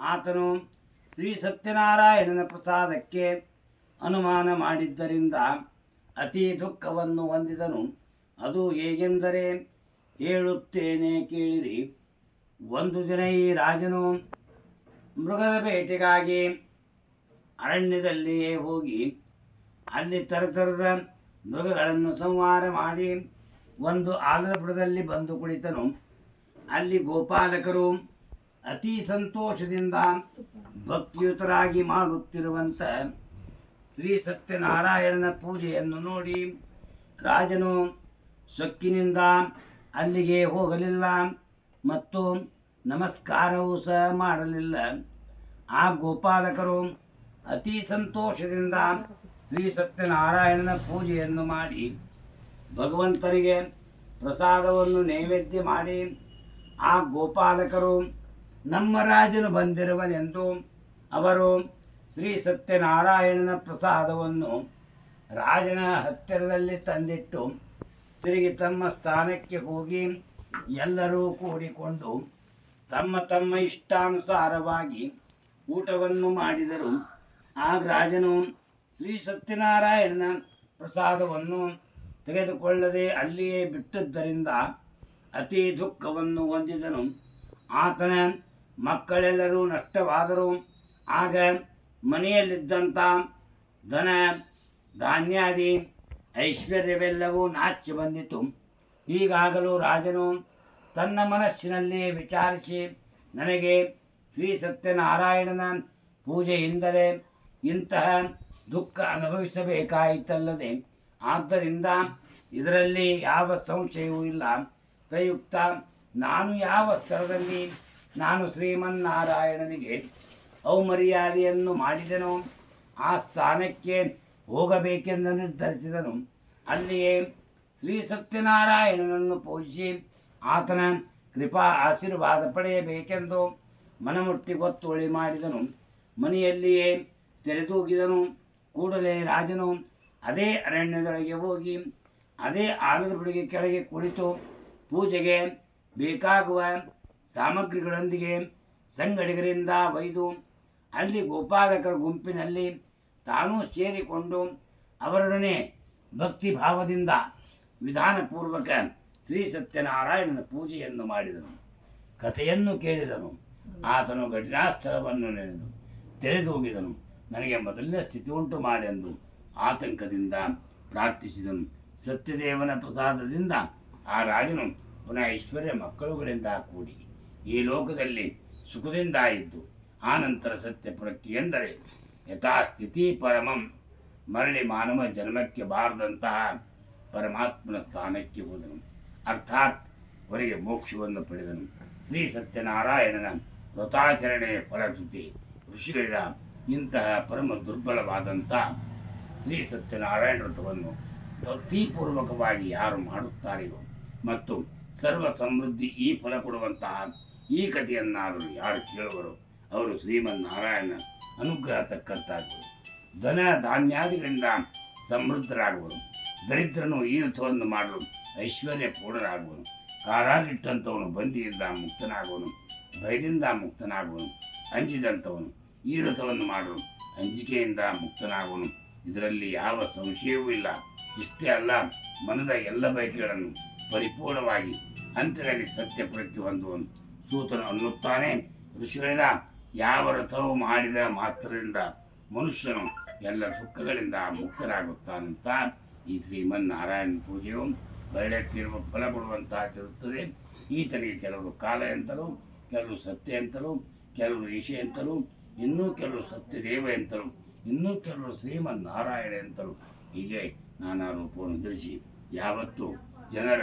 ಆತನು ಶ್ರೀ ಸತ್ಯನಾರಾಯಣನ ಪ್ರಸಾದಕ್ಕೆ ಅನುಮಾನ ಮಾಡಿದ್ದರಿಂದ ಅತಿ ದುಃಖವನ್ನು ಹೊಂದಿದನು. ಅದು ಹೇಗೆಂದರೆ, ಹೇಳುತ್ತೇನೆ ಕೇಳಿರಿ. ಒಂದು ದಿನ ಈ ರಾಜನು ಮೃಗದ ಬೇಟೆಗಾಗಿ ಅರಣ್ಯದಲ್ಲಿಯೇ ಹೋಗಿ, ಅಲ್ಲಿ ತರತರದ ಮೃಗಗಳನ್ನು ಸಂಹಾರ ಮಾಡಿ ಒಂದು ಆಲದ ಬುಡದಲ್ಲಿ ಬಂದು ಕುಳಿತನು. ಅಲ್ಲಿ ಗೋಪಾಲಕರು ಅತಿ ಸಂತೋಷದಿಂದ ಭಕ್ತಿಯುತರಾಗಿ ಮಾಡುತ್ತಿರುವಂಥ ಶ್ರೀ ಸತ್ಯನಾರಾಯಣನ ಪೂಜೆಯನ್ನು ನೋಡಿ ರಾಜನು ಸೊಕ್ಕಿನಿಂದ ಅಲ್ಲಿಗೆ ಹೋಗಲಿಲ್ಲ ಮತ್ತು ನಮಸ್ಕಾರವೂ ಸಹ ಮಾಡಲಿಲ್ಲ. ಆ ಗೋಪಾಲಕರು ಅತಿ ಸಂತೋಷದಿಂದ ಶ್ರೀ ಸತ್ಯನಾರಾಯಣನ ಪೂಜೆಯನ್ನು ಮಾಡಿ ಭಗವಂತನಿಗೆ ಪ್ರಸಾದವನ್ನು ನೈವೇದ್ಯ ಮಾಡಿ ಆ ಗೋಪಾಲಕರು ನಮ್ಮ ರಾಜನು ಬಂದಿರುವನೆಂದು ಅವರು ಶ್ರೀ ಸತ್ಯನಾರಾಯಣನ ಪ್ರಸಾದವನ್ನು ರಾಜನ ಹತ್ತಿರದಲ್ಲಿ ತಂದಿಟ್ಟು ತಿರುಗಿ ತಮ್ಮ ಸ್ಥಾನಕ್ಕೆ ಹೋಗಿ ಎಲ್ಲರೂ ಕೂಡಿಕೊಂಡು ತಮ್ಮ ತಮ್ಮ ಇಷ್ಟಾನುಸಾರವಾಗಿ ಊಟವನ್ನು ಮಾಡಿದರು. ಆಗ ರಾಜನು ಶ್ರೀ ಸತ್ಯನಾರಾಯಣನ ಪ್ರಸಾದವನ್ನು ತೆಗೆದುಕೊಳ್ಳದೆ ಅಲ್ಲಿಯೇ ಬಿಟ್ಟದ್ದರಿಂದ ಅತಿ ದುಃಖವನ್ನು ಹೊಂದಿದನು. ಆತನ ಮಕ್ಕಳೆಲ್ಲರೂ ನಷ್ಟವಾದರು. ಆಗ ಮನೆಯಲ್ಲಿದ್ದಂಥ ಧನ, ಧಾನ್ಯಾದಿ, ಐಶ್ವರ್ಯವೆಲ್ಲವೂ ನಾಚಿ ಬಂದಿತು. ಈಗಾಗಲೂ ರಾಜನು ತನ್ನ ಮನಸ್ಸಿನಲ್ಲಿ ವಿಚಾರಿಸಿ, ನನಗೆ ಶ್ರೀ ಸತ್ಯನಾರಾಯಣನ ಪೂಜೆಯಿಂದಲೇ ಇಂತಹ ದುಃಖ ಅನುಭವಿಸಬೇಕಾಯಿತಲ್ಲದೆ, ಆದ್ದರಿಂದ ಇದರಲ್ಲಿ ಯಾವ ಸಂಶಯವೂ ಇಲ್ಲ. ಪ್ರಯುಕ್ತ, ನಾನು ಯಾವ ಸ್ಥಳದಲ್ಲಿ ನಾನು ಶ್ರೀಮನ್ನಾರಾಯಣನಿಗೆ ಔಮರ್ಯಾದೆಯನ್ನು ಮಾಡಿದನು ಆ ಸ್ಥಾನಕ್ಕೆ ಹೋಗಬೇಕೆಂದು ನಿರ್ಧರಿಸಿದನು. ಅಲ್ಲಿಯೇ ಶ್ರೀ ಸತ್ಯನಾರಾಯಣನನ್ನು ಪೂಜಿಸಿ ಆತನ ಕೃಪಾ ಆಶೀರ್ವಾದ ಪಡೆಯಬೇಕೆಂದು ಮನಮುಟ್ಟಿ ಗೊತ್ತುವಳಿ ಮಾಡಿದನು. ಮನೆಯಲ್ಲಿಯೇ ತೆರೆದೂಗಿದನು. ಕೂಡಲೇ ರಾಜನು ಅದೇ ಅರಣ್ಯದೊಳಗೆ ಹೋಗಿ ಅದೇ ಆಲದ ಬುಡಿಗೆ ಕೆಳಗೆ ಕುಳಿತು ಪೂಜೆಗೆ ಬೇಕಾಗುವ ಸಾಮಗ್ರಿಗಳೊಂದಿಗೆ ಸಂಗಡಿಗರಿಂದ ಒಯ್ದು ಅಲ್ಲಿ ಗೋಪಾಲಕರ ಗುಂಪಿನಲ್ಲಿ ತಾನೂ ಸೇರಿಕೊಂಡು ಅವರೊಡನೆ ಭಕ್ತಿ ಭಾವದಿಂದ ವಿಧಾನಪೂರ್ವಕ ಶ್ರೀ ಸತ್ಯನಾರಾಯಣನ ಪೂಜೆಯನ್ನು ಮಾಡಿದನು. ಕಥೆಯನ್ನು ಕೇಳಿದನು. ಆತನು ಘಟನಾಸ್ಥಳವನ್ನು ನೆನೆದು ತೆರೆದೋಗಿದನು. ನನಗೆ ಮೊದಲನೇ ಸ್ಥಿತಿ ಉಂಟು ಮಾಡೆಂದು ಆತಂಕದಿಂದ ಪ್ರಾರ್ಥಿಸಿದನು. ಸತ್ಯದೇವನ ಪ್ರಸಾದದಿಂದ ಆ ರಾಜನು ಪುನಃ ಐಶ್ವರ್ಯ ಮಕ್ಕಳುಗಳಿಂದ ಕೂಡಿ. ಈ ಲೋಕದಲ್ಲಿ ಸುಖದಿಂದ ಇದ್ದು ಆನಂತರ ಪ್ರಕ್ರಿಯೆ ಎಂದರೆ ಯಥಾಸ್ಥಿತಿ ಪರಮಂ. ಮರಳಿ ಮಾನವ ಜನ್ಮಕ್ಕೆ ಬಾರದಂತಹ ಪರಮಾತ್ಮನ ಸ್ಥಾನಕ್ಕೆ ಹೋದನು. ಅರ್ಥಾತ್ ಅವರಿಗೆ ಮೋಕ್ಷವನ್ನು ಪಡೆದನು. ಶ್ರೀ ಸತ್ಯನಾರಾಯಣನ ವ್ರತಾಚರಣೆಯ ಫಲಶ್ರುತಿ ಋಷಿಗಳಿದ ಇಂತಹ ಪರಮ ದುರ್ಬಲವಾದಂಥ ಶ್ರೀ ಸತ್ಯನಾರಾಯಣ ವ್ರತವನ್ನು ಭಕ್ತಿಪೂರ್ವಕವಾಗಿ ಯಾರು ಮಾಡುತ್ತಾರೆಯೋ ಮತ್ತು ಸರ್ವ ಸಮೃದ್ಧಿ ಈ ಫಲ ಕೊಡುವಂತಹ ಈ ಕಥೆಯನ್ನಾದರೂ ಯಾರು ಕೇಳುವರು ಅವರು ಶ್ರೀಮನ್ನಾರಾಯಣ ಅನುಗ್ರಹ ತಕ್ಕಂತಾಗುವರು ಧನ ಧಾನ್ಯಾದಿಗಳಿಂದ ಸಮೃದ್ಧರಾಗುವರು. ದರಿದ್ರನು ಈ ಋತುವನ್ನು ಮಾಡಲು ಐಶ್ವರ್ಯ ಪೂರ್ಣರಾಗುವನು ಕಾರಾಗಿಟ್ಟಂಥವನು ಬಂದಿಯಿಂದ ಮುಕ್ತನಾಗುವನು. ಭಯದಿಂದ ಮುಕ್ತನಾಗುವನು. ಅಂಜಿದಂಥವನು ಈ ಋತುವನ್ನು ಮಾಡಲು ಅಂಜಿಕೆಯಿಂದ ಮುಕ್ತನಾಗುವನು. ಇದರಲ್ಲಿ ಯಾವ ಸಂಶಯವೂ ಇಲ್ಲ. ಇಷ್ಟೇ ಅಲ್ಲ, ಮನದ ಎಲ್ಲ ಬಯಕೆಗಳನ್ನು ಪರಿಪೂರ್ಣವಾಗಿ ಹಂತದಲ್ಲಿ ಸತ್ಯ ಪ್ರತಿ ಹೊಂದುವನು ಸೂತನು ಅನ್ನುತ್ತಾನೆ ಋಷಿಗಳಿಂದ ಯಾವ ರಥವು ಮಾಡಿದ ಮಾತ್ರದಿಂದ ಮನುಷ್ಯನು ಎಲ್ಲ ದುಃಖಗಳಿಂದ ಮುಕ್ತರಾಗುತ್ತಾನಂತ ಈ ಶ್ರೀಮನ್ನಾರಾಯಣ ಪೂಜೆಯು ಬಯಲಟ್ಟಿರುವ ಫಲ ಕೊಡುವಂತಹದ್ದಿರುತ್ತದೆ ಈತನಿಗೆ ಕೆಲವರು ಕಾಲ ಎಂತಲೂ ಕೆಲವರು ಸತ್ಯ ಎಂತಲೂ ಕೆಲವರು ಋಷಿ ಎಂತಲೂ ಇನ್ನೂ ಕೆಲವರು ಸತ್ಯದೇವ ಎಂತಲೂ ಇನ್ನೂ ಕೆಲವರು ಶ್ರೀಮನ್ನಾರಾಯಣ ಎಂತಲೂ ಹೀಗೆ ನಾನಾ ರೂಪವನ್ನು ಧರಿಸಿ ಯಾವತ್ತೂ ಜನರ